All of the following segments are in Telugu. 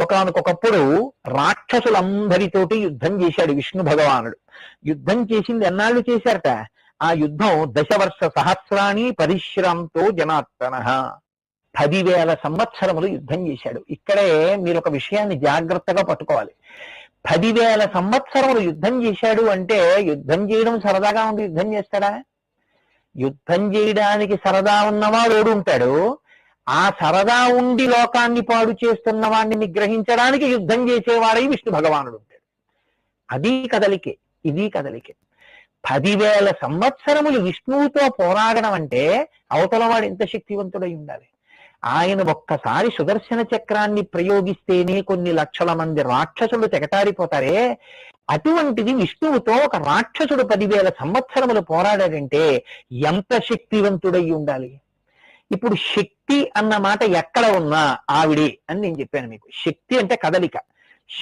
ఒకనకొకప్పుడు రాక్షసులందరితోటి యుద్ధం చేశాడు విష్ణు భగవానుడు. యుద్ధం చేసింది ఎన్నాళ్ళు చేశారట? ఆ యుద్ధం దశవర్ష సహస్రాణి పరిశ్రాంతో జనార్దన. పదివేల సంవత్సరములు యుద్ధం చేశాడు. ఇక్కడే మీరు ఒక విషయాన్ని జాగ్రత్తగా పట్టుకోవాలి. పదివేల సంవత్సరములు యుద్ధం చేశాడు అంటే యుద్ధం చేయడం సరదాగా ఉండి యుద్ధం చేస్తాడా? యుద్ధం చేయడానికి సరదా ఉన్నవాడు ఓడి ఉంటాడు ఆ సరదా ఉండి లోకాన్ని పాడు చేస్తున్న వాడిని నిగ్రహించడానికి యుద్ధం చేసేవాడై విష్ణు భగవానుడు ఉంటాడు. అది కదలికే ఇది కదలికే. పదివేల సంవత్సరములు విష్ణువుతో పోరాడడం అంటే అవతల వాడు ఎంత శక్తివంతుడై ఉండాలి? ఆయన ఒక్కసారి సుదర్శన చక్రాన్ని ప్రయోగిస్తేనే కొన్ని లక్షల మంది రాక్షసులు తెగటారిపోతారే? అటువంటిది విష్ణువుతో ఒక రాక్షసుడు పదివేల సంవత్సరములు పోరాడాడంటే ఎంత శక్తివంతుడై ఉండాలి? ఇప్పుడు శక్తి అన్న మాట ఎక్కడ ఉన్నా ఆవిడే అని నేను చెప్పాను మీకు. శక్తి అంటే కదలిక.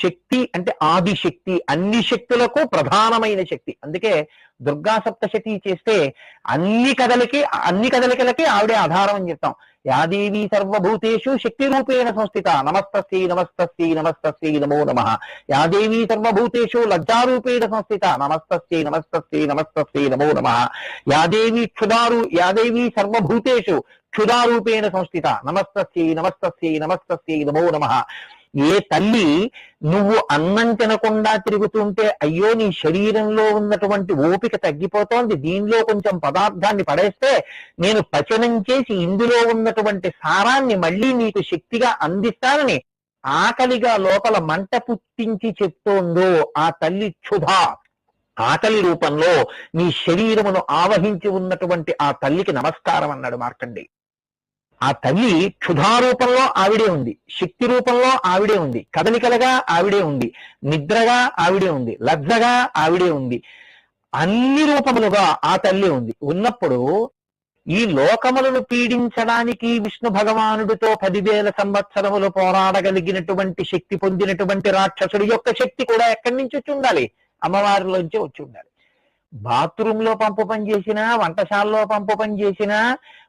శక్తి అంటే ఆది శక్తి అన్ని శక్తులకు ప్రధానమైన శక్తి. అందుకే దుర్గా సప్తశతి చేస్తే అన్ని కదలికి అన్ని కదలికలకి ఆవిడే ఆధారం అని చెప్తాం. యాదేవి సర్వభూతేషు శక్తి రూపేణ సంస్థిత. నమస్తస్యై నమస్తస్యై నమస్తస్యై నమో నమ. యాదేవి సర్వభూతేషు లజ్జారూపేణ సంస్థిత. నమస్తస్యై నమస్తస్యై నమస్తస్యై నమో నమ. యాదేవి క్షుదారు యాదేవి సర్వభూతేషు క్షుదారూపేణ సంస్థిత. నమస్తస్యై నమస్తస్యై నమస్తస్యై నమో నమ. ఏ తల్లి నువ్వు అన్నం తినకుండా తిరుగుతుంటే అయ్యో నీ శరీరంలో ఉన్నటువంటి ఓపిక తగ్గిపోతోంది. దీనిలో కొంచెం పదార్థాన్ని పడేస్తే నేను పచనం చేసి ఇందులో ఉన్నటువంటి సారాన్ని మళ్ళీ నీకు శక్తిగా అందిస్తానని ఆకలిగా లోపల మంట పుట్టించి చెప్తోందో ఆ తల్లి క్షుభ ఆకలి రూపంలో నీ శరీరమును ఆవహించి ఉన్నటువంటి ఆ తల్లికి నమస్కారం అన్నాడు మార్కండి ఆ తల్లి క్షుధారూపంలో ఆవిడే ఉంది శక్తి రూపంలో ఆవిడే ఉంది కదలికలుగా ఆవిడే ఉంది నిద్రగా ఆవిడే ఉంది లజ్జగా ఆవిడే ఉంది అన్ని రూపములుగా ఆ తల్లి ఉంది. ఉన్నప్పుడు ఈ లోకములను పీడించడానికి విష్ణు భగవానుడితో పదివేల సంవత్సరములు పోరాడగలిగినటువంటి శక్తి పొందినటువంటి రాక్షసుడి యొక్క శక్తి కూడా ఎక్కడి నుంచి వచ్చి ఉండాలి? అమ్మవారిలోంచి వచ్చి ఉండాలి. బాత్రూంలో పంపు పని చేసినా వంటశాలలో పంపు పని చేసినా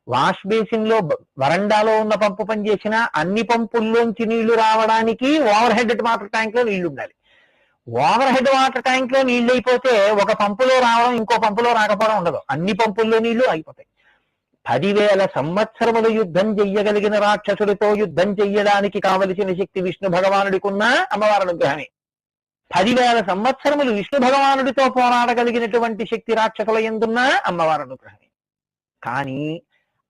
వాష్ బేసిన్లో వరండాలో ఉన్న పంపు పని చేసినా అన్ని పంపుల్లోంచి నీళ్ళు రావడానికి ఓవర్ హెడ్ వాటర్ ట్యాంక్లో నీళ్ళు ఉండాలి. ఓవర్ హెడ్ వాటర్ ట్యాంక్లో నీళ్ళు అయిపోతే ఒక పంపులో రావడం ఇంకో పంపులో రాకపోవడం ఉండదు. అన్ని పంపుల్లో నీళ్ళు అయిపోతాయి. పదివేల సంవత్సరములు యుద్ధం చెయ్యగలిగిన రాక్షసుడితో యుద్ధం చెయ్యడానికి కావలసిన శక్తి విష్ణు భగవానుడికున్నా అమ్మవారి అనుగ్రహమే. పదివేల సంవత్సరములు విష్ణు భగవానుడితో పోరాడగలిగినటువంటి శక్తి రాక్షసుల ఎందున్నా అమ్మవారి అనుగ్రహమే. కానీ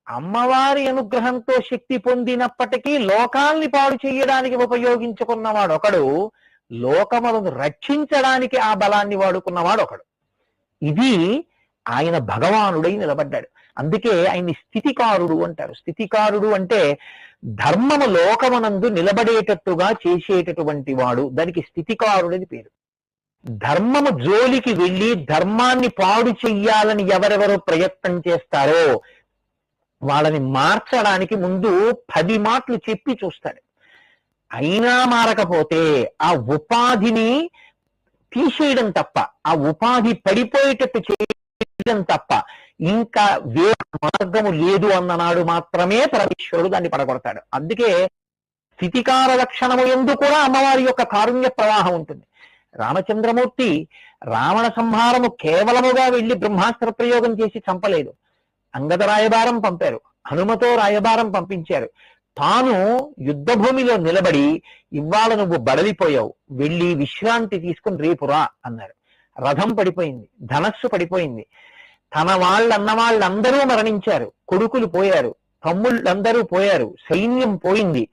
అమ్మవారి అనుగ్రహంతో శక్తి పొందినప్పటికీ లోకాల్ని పాడు చేయడానికి ఉపయోగించుకున్నవాడు ఒకడు లోకములను రక్షించడానికి ఆ బలాన్ని వాడుకున్నవాడు ఒకడు. ఇది ఆయన భగవానుడై నిలబడ్డాడు. అందుకే ఆయన్ని స్థితికారుడు అంటారు. స్థితికారుడు అంటే ధర్మము లోకమునందు నిలబడేటట్టుగా చేసేటటువంటి వాడు. దానికి స్థితికారుడని పేరు. ధర్మము జోలికి వెళ్ళి ధర్మాన్ని పాడు చెయ్యాలని ఎవరెవరు ప్రయత్నం చేస్తారో వాళ్ళని మార్చడానికి ముందు పది మాటలు చెప్పి చూస్తాడు. అయినా మారకపోతే ఆ ఉపాధిని తీసేయడం తప్ప ఆ ఉపాధి పడిపోయేటట్టు చేయడం తప్ప ఇంకా వేరే మార్గము లేదు అన్ననాడు మాత్రమే పరమేశ్వరుడు దాన్ని పడగొడతాడు. అందుకే స్థితికార లక్షణము ఎందు కూడా అమ్మవారి యొక్క కారుణ్య ప్రవాహం ఉంటుంది. రామచంద్రమూర్తి రావణ సంహారము కేవలముగా వెళ్ళి బ్రహ్మాస్త్ర ప్రయోగం చేసి చంపలేదు. అంగద రాయబారం పంపారు. హనుమతో రాయబారం పంపించారు. తాను యుద్ధ భూమిలో నిలబడి ఇవాళ నువ్వు బడలిపోయావు. వెళ్ళి విశ్రాంతి తీసుకుని రేపు రా అన్నారు. రథం పడిపోయింది. ధనస్సు పడిపోయింది. తన వాళ్ళన్న వాళ్ళందరూ మరణించారు. కొడుకులు పోయారు. తమ్ముళ్ళందరూ పోయారు. సైన్యం పోయింది.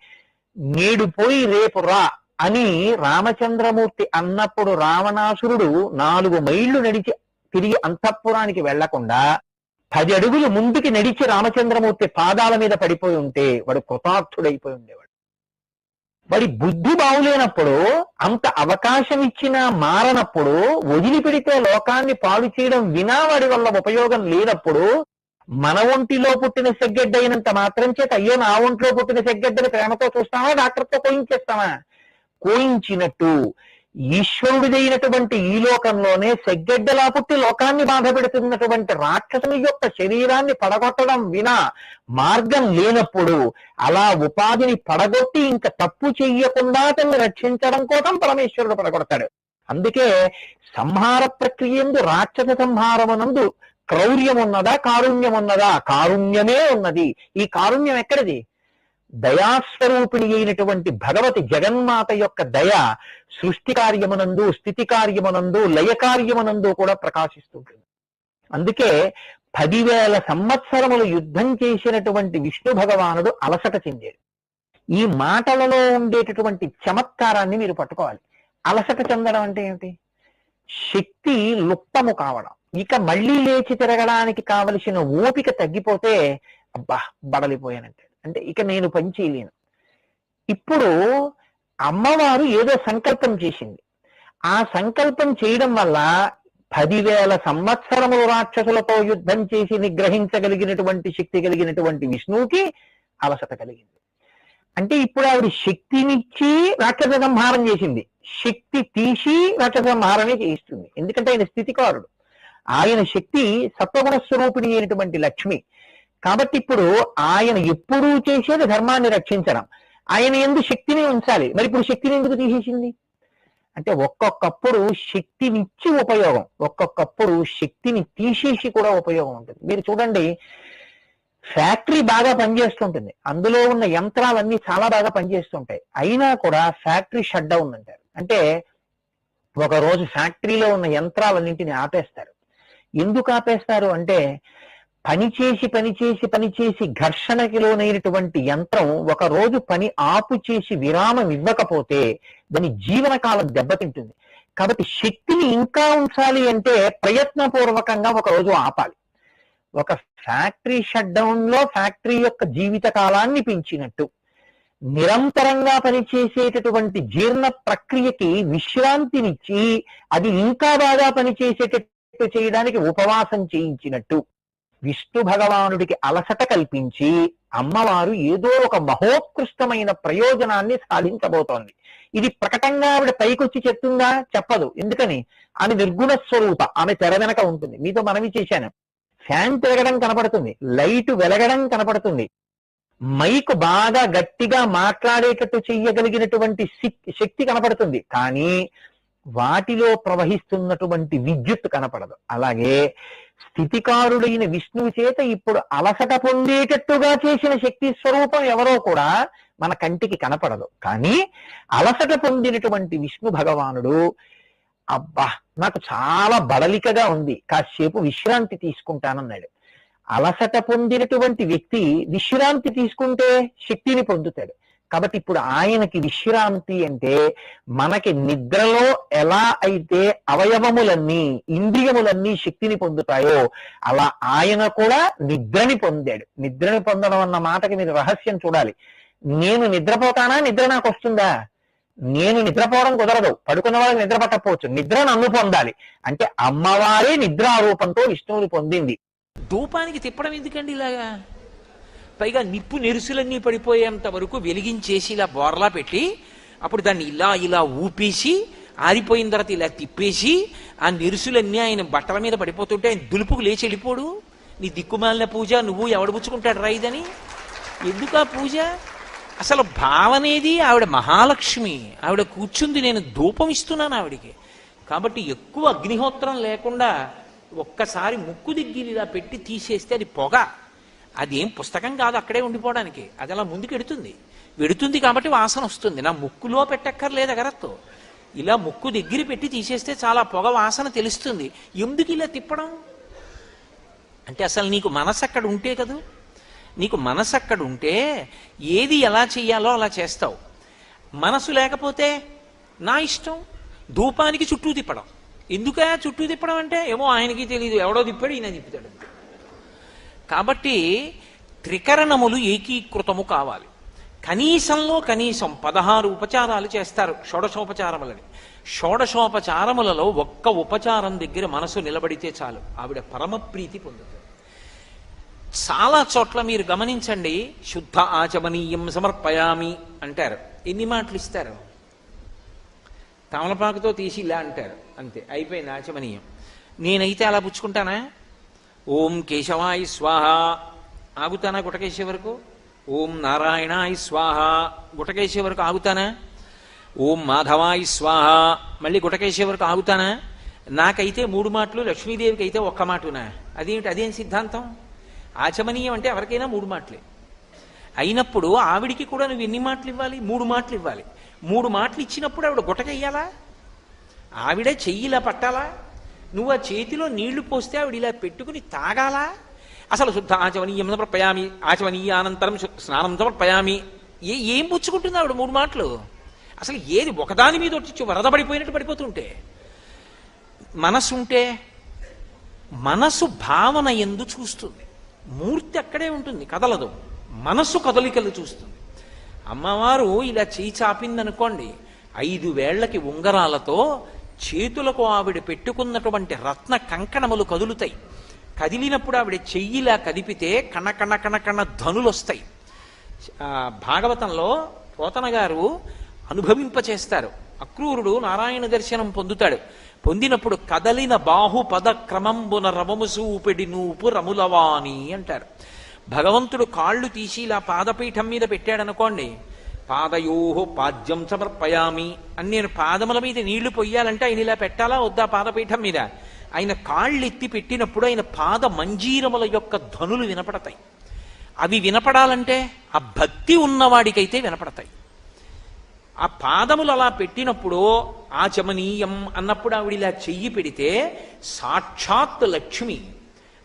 నేడు పోయి రేపు రా అని రామచంద్రమూర్తి అన్నప్పుడు రావణాసురుడు నాలుగు మైళ్ళు నడిచి తిరిగి అంతఃపురానికి వెళ్ళకుండా పది అడుగులు ముందుకి నడిచి రామచంద్రమూర్తి పాదాల మీద పడిపోయి ఉంటే వాడు కృతార్థుడైపోయి ఉండేవాడు. వాడి బుద్ధి బాగులేనప్పుడు అంత అవకాశం ఇచ్చినా మారనప్పుడు వదిలిపెడితే లోకాన్ని పాడు చేయడం వినా వాడి వల్ల ఉపయోగం లేనప్పుడు మన ఒంటిలో పుట్టిన సెగ్గడ్డ అయినంత మాత్రం చేత అయ్యో నా ఒంట్లో పుట్టిన సెగ్గడ్డని ప్రేమతో చూస్తామా డాక్టర్తో కోయించేస్తామా? కోయించినట్టు ఈశ్వరుడిదైనటువంటి ఈ లోకంలోనే సెగ్గెడ్డలా పుట్టి లోకాన్ని బాధ పెడుతున్నటువంటి రాక్షసుని యొక్క శరీరాన్ని పడగొట్టడం వినా మార్గం లేనప్పుడు అలా ఉపాధిని పడగొట్టి ఇంకా తప్పు చెయ్యకుండా అతన్ని రక్షించడం కోసం పరమేశ్వరుడు పడగొడతాడు. అందుకే సంహార ప్రక్రియందు రాక్షస సంహారమునందు క్రౌర్యం ఉన్నదా కారుణ్యం ఉన్నదా కారుణ్యమే ఉన్నది. ఈ కారుణ్యం ఎక్కడిది? దయాస్వరూపిణి అయినటువంటి భగవతి జగన్మాత యొక్క దయ సృష్టి కార్యమునందు స్థితి కార్యమునందు లయ కార్యమునందు కూడా ప్రకాశిస్తుంటుంది అందుకే పదివేల సంవత్సరములు యుద్ధం చేసినటువంటి విష్ణు భగవానుడు అలసట చెందాడు. ఈ మాటలలో ఉండేటటువంటి చమత్కారాన్ని మీరు పట్టుకోవాలి. అలసట చెందడం అంటే ఏమిటి? శక్తి లుప్తము కావడం. ఇక మళ్ళీ లేచి తిరగడానికి కావలసిన ఓపిక తగ్గిపోతే అబ్బా బడలిపోయానంటే. అంటే ఇక నేను పని చేయలేను. ఇప్పుడు అమ్మవారు ఏదో సంకల్పం చేసింది. ఆ సంకల్పం చేయడం వల్ల పదివేల సంవత్సరములు రాక్షసులతో యుద్ధం చేసి నిగ్రహించగలిగినటువంటి శక్తి కలిగినటువంటి విష్ణువుకి అలసట కలిగింది. అంటే ఇప్పుడు ఆవిడ శక్తినిచ్చి రాక్షస సంహారం చేసింది. శక్తి తీసి రాక్షస సంహారమే చేయిస్తుంది. ఎందుకంటే ఆయన స్థితికారుడు. ఆయన శక్తి సత్వగుణ స్వరూపిణి అయినటువంటి లక్ష్మి. కాబట్టి ఇప్పుడు ఆయన ఎప్పుడూ చేసేది ధర్మాన్ని రక్షించడం. ఆయన ఎందు శక్తిని ఉంచాలి. మరి ఇప్పుడు శక్తిని ఎందుకు తీసేసింది? అంటే ఒక్కొక్కప్పుడు శక్తినిచ్చి ఉపయోగం. ఒక్కొక్కప్పుడు శక్తిని తీసేసి కూడా ఉపయోగం ఉంటుంది. మీరు చూడండి ఫ్యాక్టరీ బాగా పనిచేస్తుంటుంది. అందులో ఉన్న యంత్రాలన్నీ చాలా బాగా పనిచేస్తుంటాయి. అయినా కూడా ఫ్యాక్టరీ షట్ డౌన్ అంటారు. అంటే ఒక రోజు ఫ్యాక్టరీలో ఉన్న యంత్రాలన్నింటినీ ఆపేస్తారు. ఎందుకు ఆపేస్తారు? అంటే పని చేసి పని చేసి ఘర్షణకి లోనైనటువంటి యంత్రం ఒక రోజు పని ఆపు చేసి విరామం ఇవ్వకపోతే దాని జీవనకాలం దెబ్బతింటుంది. కాబట్టి శక్తిని ఇంకా ఉంచాలి అంటే ప్రయత్నపూర్వకంగా ఒక రోజు ఆపాలి. ఒక ఫ్యాక్టరీ షట్ డౌన్లో ఫ్యాక్టరీ యొక్క జీవిత కాలాన్ని పెంచినట్టు నిరంతరంగా పనిచేసేటటువంటి జీర్ణ ప్రక్రియకి విశ్రాంతినిచ్చి అది ఇంకా బాగా పనిచేసేటట్టు చేయడానికి ఉపవాసం చేయించినట్టు విష్ణు భగవానుడికి అలసట కల్పించి అమ్మవారు ఏదో ఒక మహోత్కృష్టమైన ప్రయోజనాన్ని సాధించబోతోంది. ఇది ప్రకటంగా ఆవిడ పైకొచ్చి చెప్తుందా? చెప్పదు. ఎందుకని? ఆమె నిర్గుణ స్వరూప. ఆమె తెర వెనక ఉంటుంది. మీతో మనవి చేశాను. ఫ్యాన్ తిరగడం కనపడుతుంది. లైట్ వెలగడం కనపడుతుంది. మైక్ బాగా గట్టిగా మాట్లాడేటట్టు చెయ్యగలిగినటువంటి శక్తి కనపడుతుంది. కానీ వాటిలో ప్రవహిస్తున్నటువంటి విద్యుత్ కనపడదు. అలాగే స్థితికారుడైన విష్ణువు చేత ఇప్పుడు అలసట పొందేటట్టుగా చేసిన శక్తి స్వరూపం ఎవరో కూడా మన కంటికి కనపడదు. కానీ అలసట పొందినటువంటి విష్ణు భగవానుడు అబ్బా నాకు చాలా బడలికగా ఉంది. కాసేపు విశ్రాంతి తీసుకుంటానన్నాడు. అలసట పొందినటువంటి వ్యక్తి విశ్రాంతి తీసుకుంటే శక్తిని పొందుతాడు. కాబట్టి ఇప్పుడు ఆయనకి విశ్రాంతి అంటే మనకి నిద్రలో ఎలా అయితే అవయవములన్నీ ఇంద్రియములన్నీ శక్తిని పొందుతాయో అలా ఆయన కూడా నిద్రని పొందాడు. నిద్రని పొందడం అన్న మాటకి మీరు రహస్యం చూడాలి. నేను నిద్రపోతానా? నిద్ర నాకు వస్తుందా? నేను నిద్రపోవడం కుదరదు. పడుకున్న వాళ్ళకి నిద్ర పట్టకపోవచ్చు. నిద్ర నన్ను పొందాలి. అంటే అమ్మవారే నిద్రారూపంతో విష్ణువుని పొందింది. ధూపానికి తిప్పడం ఎందుకండి ఇలాగా? పైగా నిప్పు నెరుసులన్నీ పడిపోయేంత వరకు వెలిగించేసి ఇలా బోర్లా పెట్టి అప్పుడు దాన్ని ఇలా ఇలా ఊపేసి ఆరిపోయిన తర్వాత ఇలా తిప్పేసి ఆ నెరుసులన్నీ ఆయన బట్టల మీద పడిపోతుంటే ఆయన దులుపుకు లేచి వెళ్ళిపోడు. నీ దిక్కుమాలిన పూజ నువ్వు ఎవడబుచ్చుకుంటాడు ఇదని. ఎందుకు ఆ పూజ? అసలు భావనేది ఆవిడ మహాలక్ష్మి. ఆవిడ కూర్చుంది నేను ధూపం ఇస్తున్నాను ఆవిడికి. కాబట్టి ఎక్కువ అగ్నిహోత్రం లేకుండా ఒక్కసారి ముక్కు దిగ్గిలు ఇలా పెట్టి తీసేస్తే అది పొగ. అది ఏం పుస్తకం కాదు అక్కడే ఉండిపోవడానికి. అది అలా ముందుకు ఎడుతుంది. వెడుతుంది కాబట్టి వాసన వస్తుంది. నా ముక్కులో పెట్టక్కర్లేదు అగరత్తు. ఇలా ముక్కు దగ్గర పెట్టి తీసేస్తే చాలా పొగ వాసన తెలుస్తుంది. ఎందుకు ఇలా తిప్పడం? అంటే అసలు నీకు మనసు అక్కడ ఉంటే కదూ? నీకు మనసు అక్కడ ఉంటే ఏది ఎలా చెయ్యాలో అలా చేస్తావు. మనసు లేకపోతే నా ఇష్టం? ధూపానికి చుట్టూ తిప్పడం. ఎందుక చుట్టూ తిప్పడం అంటే? ఏమో ఆయనకి తెలియదు ఎవడో తిప్పాడు ఈయన తిప్పుతాడు కాబట్టి త్రికరణములు ఏకీకృతము కావాలి. కనీసంలో కనీసం పదహారు ఉపచారాలు చేస్తారు షోడశోపచారములని. షోడశోపచారములలో ఒక్క ఉపచారం దగ్గర మనసు నిలబడితే చాలు. ఆవిడ పరమప్రీతి పొందుతుంది. చాలా చోట్ల మీరు గమనించండి శుద్ధ ఆచమనీయం సమర్పయామి అంటారు. ఎన్ని మాటలు ఇస్తారు? తమలపాకుతో తీసి ఇలా అంటారు. అంతే అయిపోయింది ఆచమనీయం. నేనైతే అలా పుచ్చుకుంటానా? ఓం కేశవాయ స్వాహ. ఆగుతానా గుటకేసే వరకు? ఓం నారాయణాయ స్వాహ. గుటకేసే వరకు ఆగుతానా? ఓం మాధవాయ స్వాహ. మళ్ళీ గుటకేసే వరకు ఆగుతానా? నాకైతే మూడు మాటలు లక్ష్మీదేవికి అయితే ఒక్క మాటనా? అదేమిటి అదేం సిద్ధాంతం? ఆచమనీయం అంటే ఎవరికైనా మూడు మాటలే. అయినప్పుడు ఆవిడికి కూడా నువ్వు ఎన్ని మాటలు ఇవ్వాలి? మూడు మాటలు ఇవ్వాలి. మూడు మాటలు ఇచ్చినప్పుడు ఆవిడ గుటకెయ్యాలా ఆవిడే చెయ్యిలా పట్టాలా? నువ్వు ఆ చేతిలో నీళ్ళు పోస్తే ఆవిడ ఇలా పెట్టుకుని తాగాలా? అసలు శుద్ధ ఆచమనీయం సమర్పయామి. ఆచమనీయ అనంతరం స్నానం సమర్పయామి. ఏ ఏం పుచ్చుకుంటుంది ఆవిడ మూడు మాటలు? అసలు ఏది ఒకదాని మీద వచ్చి వరద పడిపోయినట్టు పడిపోతుంటే? మనసు ఉంటే మనసు భావన ఎందు చూస్తుంది. మూర్తి అక్కడే ఉంటుంది కదలదు. మనసు కదలికలు చూస్తుంది. అమ్మవారు ఇలా చేయి చాపిందనుకోండి ఐదు వేళ్ళకి ఉంగరాలతో చేతులకు ఆవిడ పెట్టుకున్నటువంటి రత్న కంకణములు కదులుతాయి. కదిలినప్పుడు ఆవిడ చెయ్యిలా కదిపితే కణ కణ కణ కణ ధనులు వస్తాయి భాగవతంలో పోతన గారు అనుభవింపచేస్తారు. అక్రూరుడు నారాయణ దర్శనం పొందుతాడు. పొందినప్పుడు కదలిన బాహు పద క్రమంబున రవము సూపిడి నూపు రములవాణి అంటారు. భగవంతుడు కాళ్ళు తీసి ఇలా పాదపీఠం మీద పెట్టాడనుకోండి పాదయో పాద్యం సమర్పయామి. అని నేను పాదముల మీద నీళ్ళు పొయ్యాలంటే ఆయన ఇలా పెట్టాలా వద్దా పాదపీఠం మీద? ఆయన కాళ్ళు ఎత్తి పెట్టినప్పుడు ఆయన పాద మంజీరముల యొక్క ధనులు వినపడతాయి. అవి వినపడాలంటే ఆ భక్తి ఉన్నవాడికైతే వినపడతాయి. ఆ పాదములు అలా పెట్టినప్పుడు ఆచమనీయం అన్నప్పుడు ఆవిడ ఇలా చెయ్యి పెడితే సాక్షాత్ లక్ష్మి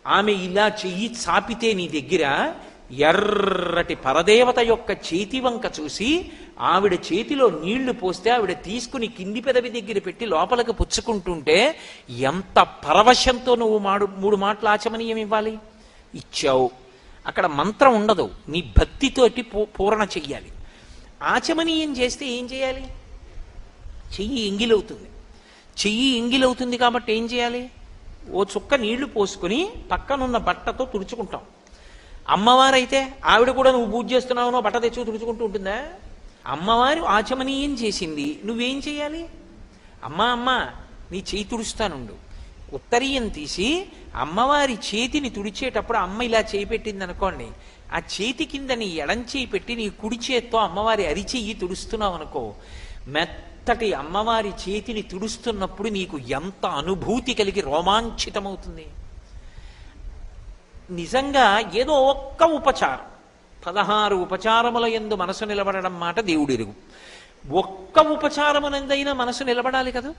ఆమె ఇలా చెయ్యి చాపితే నీ దగ్గర ఎర్రటి పరదేవత యొక్క చేతి వంక చూసి ఆవిడ చేతిలో నీళ్ళు పోస్తే ఆవిడ తీసుకుని కింది పెదవి దగ్గర పెట్టి లోపలికి పుచ్చుకుంటుంటే ఎంత పరవశంతో నువ్వు మాడు మూడు మాటలు ఆచమనీయం ఇవ్వాలి? ఇచ్చావు. అక్కడ మంత్రం ఉండదు. నీ భక్తితోటి పూ- పూరణ చెయ్యాలి. ఆచమనీయం చేస్తే ఏం చేయాలి? చెయ్యి ఎంగిలవుతుంది. చెయ్యి ఎంగిలవుతుంది కాబట్టి ఏం చేయాలి? ఓ చుక్క నీళ్ళు పోసుకుని పక్కనున్న బట్టతో తుడుచుకుంటాం. అమ్మవారైతే ఆవిడ కూడా నువ్వు పూజ చేస్తున్నావునో బట్ట తెచ్చు తుడుచుకుంటూ ఉంటుందా? అమ్మవారు ఆచమనీయం చేసింది. నువ్వేం చేయాలి? అమ్మా అమ్మా నీ చేయి తుడుస్తానుండు. ఉత్తరీయం తీసి అమ్మవారి చేతిని తుడిచేటప్పుడు అమ్మ ఇలా చేయి పెట్టింది అనుకోండి ఆ చేతి కింద నీ ఎడం చేయి పెట్టి నీ కుడి చేత్తో అమ్మవారి అరిచెయ్యి తుడుస్తున్నావు అనుకో మెత్తటి అమ్మవారి చేతిని తుడుస్తున్నప్పుడు నీకు ఎంత అనుభూతి కలిగి రోమాంచితమవుతుంది. నిజంగా ఏదో ఒక్క ఉపచారం. పదహారు ఉపచారముల ఎందు మనసు నిలబడడం మాట దేవుడిరుగు. ఒక్క ఉపచారమునందైనా మనసు నిలబడాలి కదా?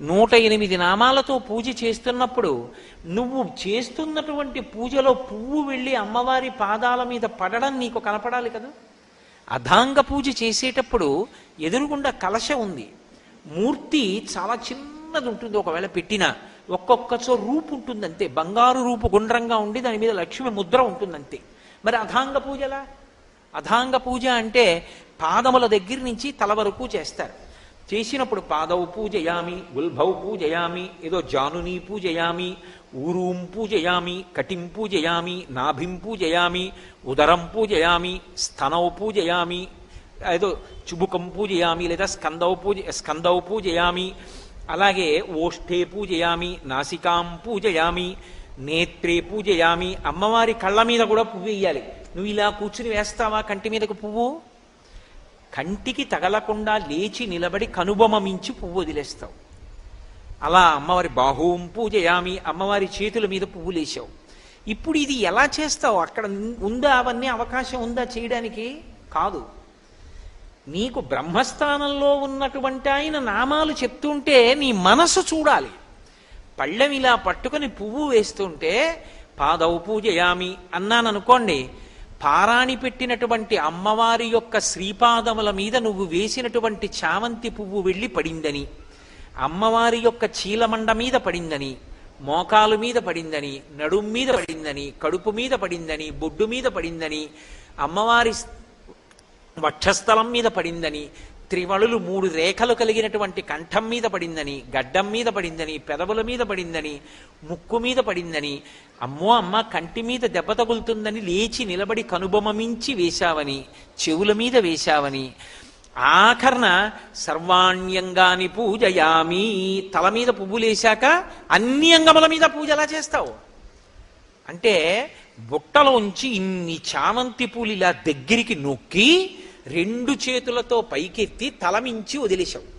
నూట ఎనిమిది నామాలతో పూజ చేస్తున్నప్పుడు నువ్వు చేస్తున్నటువంటి పూజలో పువ్వు వెళ్ళి అమ్మవారి పాదాల మీద పడడం నీకు కనపడాలి కదా? అధాంగ పూజ చేసేటప్పుడు ఎదురుగుండా కలశ ఉంది. మూర్తి చాలా చిన్నది ఉంటుంది. ఒకవేళ పెట్టినా ఒక్కొక్కచో రూపు ఉంటుందంతే బంగారు రూపు గుండ్రంగా ఉండి దాని మీద లక్ష్మి ముద్ర ఉంటుందంతే. మరి అధాంగ పూజలా? అధాంగ పూజ అంటే పాదముల దగ్గర నుంచి తల వరకు చేస్తారు. చేసినప్పుడు పాదవు పూజయామి గుల్భౌ పూజయామి ఏదో జానుని పూజయామి ఊరూం పూజయామి కటిం పూజయామి నాభిం పూజయామి ఉదరం పూజయామి స్తనౌ పూజయామి ఏదో చుబుకం పూజయామి లేదా స్కందౌ పూజ స్కందౌ పూజయామి అలాగే ఓష్ఠే పూజయామి నాసికాం పూజయామి నేత్రే పూజయామి అమ్మవారి కళ్ళ మీద కూడా పువ్వు వేయాలి నువ్వు ఇలా కూర్చుని వేస్తావా కంటి మీదకు పువ్వు? కంటికి తగలకుండా లేచి నిలబడి కనుబొమ మించి పువ్వు వదిలేస్తావు. అలా అమ్మవారి బాహుం పూజయామి అమ్మవారి చేతుల మీద పువ్వులు వేసావు ఇప్పుడు ఇది ఎలా చేస్తావు? అక్కడ ఉందా? అవన్నీ అవకాశం ఉందా చేయడానికి? కాదు. నీకు బ్రహ్మస్థానంలో ఉన్నటువంటి ఆయన నామాలు చెప్తుంటే నీ మనసు చూడాలి. పళ్ళెం ఇలా పట్టుకొని పువ్వు వేస్తుంటే పాదవు పూజయామి అన్నాను అనుకోండి పారాణి పెట్టినటువంటి అమ్మవారి యొక్క శ్రీపాదముల మీద నువ్వు వేసినటువంటి చామంతి పువ్వు వెళ్ళి పడిందని అమ్మవారి యొక్క చీలమండ మీద పడిందని మోకాలు మీద పడిందని నడుం మీద పడిందని కడుపు మీద పడిందని బొడ్డు మీద పడిందని అమ్మవారి వక్షస్థలం మీద పడిందని త్రివళులు మూడు రేఖలు కలిగినటువంటి కంఠం మీద పడిందని గడ్డం మీద పడిందని పెదవుల మీద పడిందని ముక్కు మీద పడిందని అమ్మో అమ్మ కంటి మీద దెబ్బ తగులుతుందని లేచి నిలబడి కనుబొమమించి వేశావని చెవుల మీద వేశావని ఆఖరణ సర్వాణ్యంగాని పూజయామి తల మీద పువ్వులేశాక అన్ని అంగముల మీద పూజ ఎలా చేస్తావు? అంటే బుట్టలోంచి ఇన్ని చామంతి పూలు ఇలా దగ్గరికి నొక్కి రెండు చేతులతో పైకెత్తి తలమించి వదిలేశావు.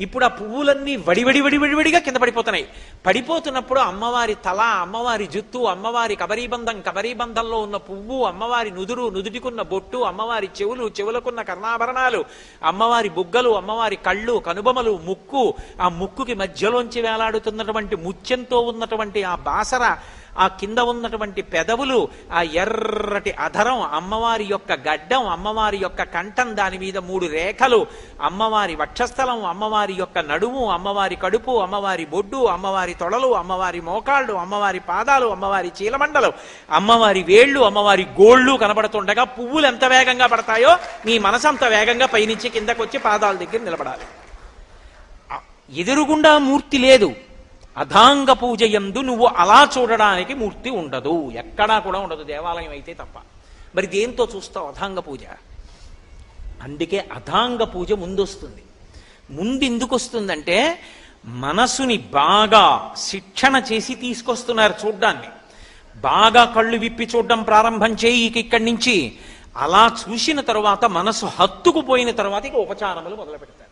ఇప్పుడు ఆ పువ్వులన్నీ వడివడి వడివడివడిగా కింద పడిపోతున్నాయి. పడిపోతున్నప్పుడు అమ్మవారి తల అమ్మవారి జుత్తు అమ్మవారి కబరీబంధం కబరీబంధంలో ఉన్న పువ్వు అమ్మవారి నుదురు నుదుటికున్న బొట్టు అమ్మవారి చెవులు చెవులకున్న కర్ణాభరణాలు అమ్మవారి బుగ్గలు అమ్మవారి కళ్ళు కనుబొమలు ముక్కు ఆ ముక్కుకి మధ్యలోంచి వేలాడుతున్నటువంటి ముత్యంతో ఉన్నటువంటి ఆ బాసర ఆ కింద ఉన్నటువంటి పెదవులు ఆ ఎర్రటి అధరం అమ్మవారి యొక్క గడ్డం అమ్మవారి యొక్క కంఠం దాని మీద మూడు రేఖలు. అమ్మవారి వక్షస్థలం అమ్మవారి యొక్క నడుము అమ్మవారి కడుపు అమ్మవారి బొడ్డు అమ్మవారి తొడలు అమ్మవారి మోకాళ్ళు అమ్మవారి పాదాలు అమ్మవారి చీలమండలు. అమ్మవారి వేళ్ళు అమ్మవారి గోళ్ళు కనబడుతుండగా పువ్వులు ఎంత వేగంగా పడతాయో నీ మనసు అంత వేగంగా పైనుంచి కిందకొచ్చి పాదాల దగ్గర నిలబడాలి. ఎదురుగుండా మూర్తి లేదు. అధాంగ పూజ యందు నువ్వు అలా చూడడానికి మూర్తి ఉండదు. ఎక్కడా కూడా ఉండదు. దేవాలయం అయితే తప్ప. మరి దేంతో చూస్తావు అధాంగ పూజ? అందుకే అధాంగ పూజ ముందొస్తుంది. ముందు ఎందుకు వస్తుందంటే మనసుని బాగా శిక్షణ చేసి తీసుకొస్తున్నారు చూడ్డాన్ని. బాగా కళ్ళు విప్పి చూడడం ప్రారంభం చేయి ఇక్కడి నుంచి. అలా చూసిన తర్వాత మనసు హత్తుకుపోయిన తర్వాత ఇక ఉపచారములు మొదలు పెడతారు